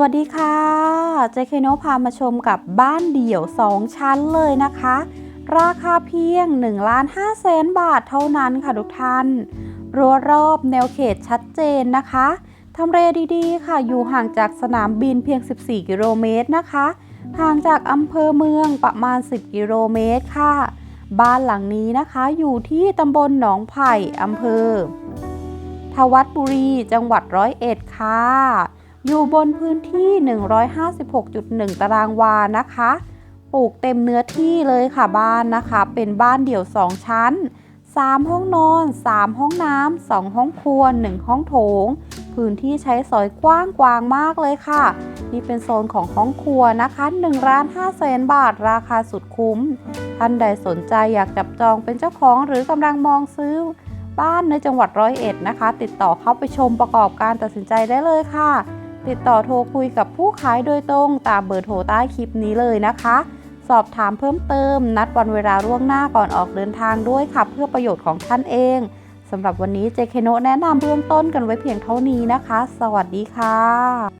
วัสดีค่ะเจเคโนพามาชมกับบ้านเดี่ยว 2 ชั้นเลยนะคะ ราคาเพียง1ล้าน5แสนบาทเท่านั้นค่ะทุกท่าน รั้วรอบแนวเขตชัดเจนนะคะทำเลดีๆ ค่ะอยู่ห่างจากสนามบินเพียง 14 กิโลเมตรนะคะ ห่างจากอำเภอเมืองประมาณ 10 กิโลเมตรค่ะ บ้านหลังนี้นะคะอยู่ที่ตำบลหนองไผ่อำเภอทวัดบุรี จังหวัดร้อยเอ็ดค่ะ อยู่บนพื้นที่ 156.1 ตารางวานะคะ ปลูกเต็มเนื้อที่เลยค่ะบ้านนะคะ เป็นบ้านเดี่ยว 2 ชั้น 3 ห้องนอน 3 ห้องน้ำ 2 ห้องครัว 1 ห้องโถง พื้นที่ใช้สอยกว้างกวางมากเลยค่ะ นี่เป็นโซนของห้องครัวนะคะ1ล้าน5แสนบาทราคาสุดคุ้ม ท่านใดสนใจอยากจับจองเป็นเจ้าของหรือกำลังมองซื้อบ้านในจังหวัดร้อยเอ็ดนะคะ ติดต่อเข้าไปชมประกอบการตัดสินใจได้เลยค่ะ ติดต่อโทรคุยกับผู้ขายโดยตรงตามเบอร์โทรใต้คลิปนี้เลยนะคะ สอบถามเพิ่มเติม นัดวันเวลาล่วงหน้าก่อนออกเดินทางด้วยค่ะ เพื่อประโยชน์ของท่านเองสำหรับวันนี้เจเคโนแนะนำเบื้องต้นกันไว้เพียงเท่านี้นะคะ สวัสดีค่ะ